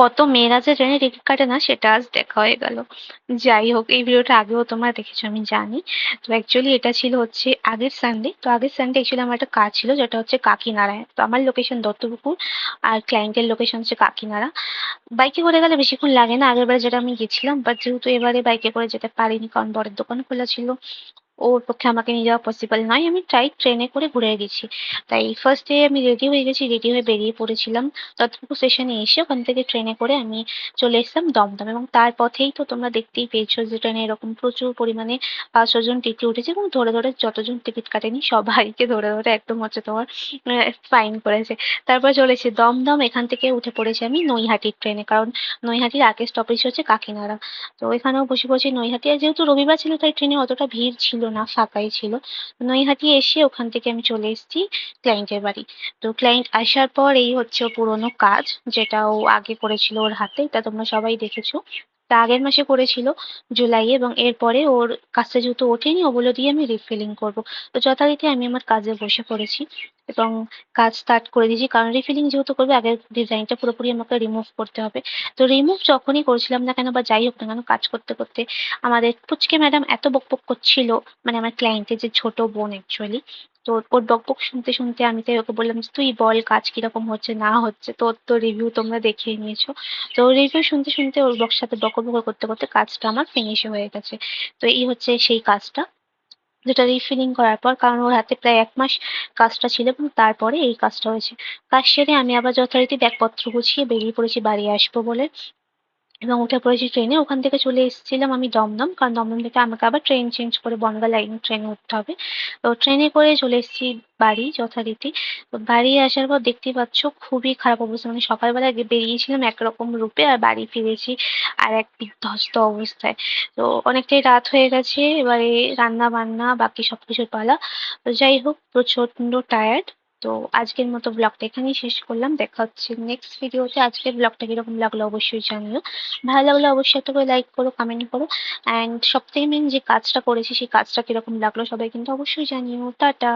কত মেয়েরা যে ট্রেনে টিকিট কাটে না, সেটা আজ দেখা হয়ে গেল। যাই হোক, এই ভিডিওটা আগেও তোমরা দেখেছ, আমি জানি। তো অ্যাকচুয়ালি এটা ছিল হচ্ছে আগের সানডে তো আগের সানডে অ্যাকচুয়ালি আমার একটা কাজ ছিল, যেটা হচ্ছে কাকিনাড়ায়। তো আমার লোকেশন দত্তপুকুর আর ক্লায়েন্টের লোকেশন হচ্ছে কাকিনাড়া। বাইকে করে গেলে বেশিক্ষণ লাগে না আগের যেটা আমি গেছিলাম বাট যেহেতু এবারে বাইকে করে যেতে পারিনি, কারণ বরের দোকান খোলা ছিল ওর পক্ষে আমাকে নিয়ে যাওয়া পসিবল নয়। আমি ট্রাই ট্রেনে করে ঘুরে গেছি। তাই ফার্স্ট ডে আমি রেডি হয়ে গেছি রেডি হয়ে বেরিয়ে পড়েছিলাম। দত্তপুকুর স্টেশনে এসে ওখান থেকে ট্রেনে করে আমি চলে এসেছিলাম দমদম। এবং তার পথেই তো তোমরা দেখতেই পেয়েছ যে ট্রেনে এরকম প্রচুর পরিমাণে পাঁচ ছজন টিটি উঠেছে এবং ধরে ধরে যতজন টিকিট কাটেনি, সবাইকে ধরে ধরে একদম হচ্ছে তোমার ফাইন করেছে। তারপর চলেছে দমদম। এখান থেকে উঠে পড়েছি আমি নৈহাটির ট্রেনে কারণ নৈহাটির আগের স্টপেজ হচ্ছে কাকিনাড়া। তো এখানেও বসে বসে নৈহাটি। আর যেহেতু রবিবার ছিল, তাই ট্রেনে অতটা ভিড় ছিল না, ফাঁকাই ছিল। নৈহাটি এসে ওখান থেকে আমি চলে এসেছি ক্লায়েন্টের বাড়ি। তো ক্লায়েন্ট আসার পর এই হচ্ছে পুরনো কাজ, যেটা ও আগে করেছিল ওর হাতে, এটা তোমরা সবাই দেখেছ। তা আগের মাসে করেছিল জুলাই এবং এরপরে ওর কাজটা যেহেতু ওঠেনি, ওগুলো দিয়ে আমি রিফিলিং করব। তো যথারীতি আমি আমার কাজে বসে পড়েছি, এবং কাজ স্টার্ট করে দিয়েছি। কারণ রিফিলিং যেহেতু করবে, আগের ডিজাইনটা পুরোপুরি আমাকে রিমুভ করতে হবে। তো রিমুভ যখনই করছিলাম না কেন, বা যাই হোক না কেন, কাজ করতে করতে আমাদের পুচকে ম্যাডাম এত বকবক করছিল মানে আমার ক্লায়েন্টের যে ছোট বোন অ্যাকচুয়ালি তো ওর বকবক শুনতে শুনতে আমি তাই ওকে বললাম তুই বল কাজ কীরকম হচ্ছে, না হচ্ছে? তোর তো রিভিউ তোমরা দেখিয়ে নিয়েছো। তো রিভিউ শুনতে শুনতে ওর বক সাথে বকর করতে করতে কাজটা আমার ফিনিশ হয়ে গেছে। তো এই হচ্ছে সেই কাজটা। যেটা রিফিলিং করার পর, কারণ ওর হাতে প্রায় এক মাস কাজটা ছিল এবং তারপরে এই কাজটা হয়েছে। কাজ সেরে আমি আবার যথারীতি ব্যাগপত্র গুছিয়ে বেরিয়ে পড়েছি বাড়ি আসব বলে। এবং উঠে পড়েছি ট্রেনে ওখান থেকে চলে এসেছিলাম আমি দমদম, কারণ দমদম থেকে আমাকে আবার ট্রেন চেঞ্জ করে বনগা লাইন ট্রেনে উঠতে হবে। তো ট্রেনে করে চলে এসেছি বাড়ি, যথারীতি। বাড়ি আসার পর দেখতেই পাচ্ছ খুবই খারাপ অবস্থা। মানে সকালবেলা বেরিয়েছিলাম একরকম রূপে আর বাড়ি ফিরেছি আর এক বিধ্বস্ত অবস্থায়। তো অনেকটাই রাত হয়ে গেছে, এবারে রান্না বান্না বাকি সবকিছুর পালা। যাই হোক প্রচণ্ড টায়ার্ড তো আজকের মতো ব্লগটা এখানেই শেষ করলাম। দেখা হচ্ছে নেক্সট ভিডিওতে আজকের ব্লগটা কীরকম লাগল অবশ্যই জানিও। ভালো লাগলে অবশ্যই একটা করে লাইক করো কমেন্ট করো। অ্যান্ড সবথেকে মেন যে কাজটা করেছি, সেই কাজটা কীরকম লাগল সবাই কিন্তু অবশ্যই জানিও। টাটা!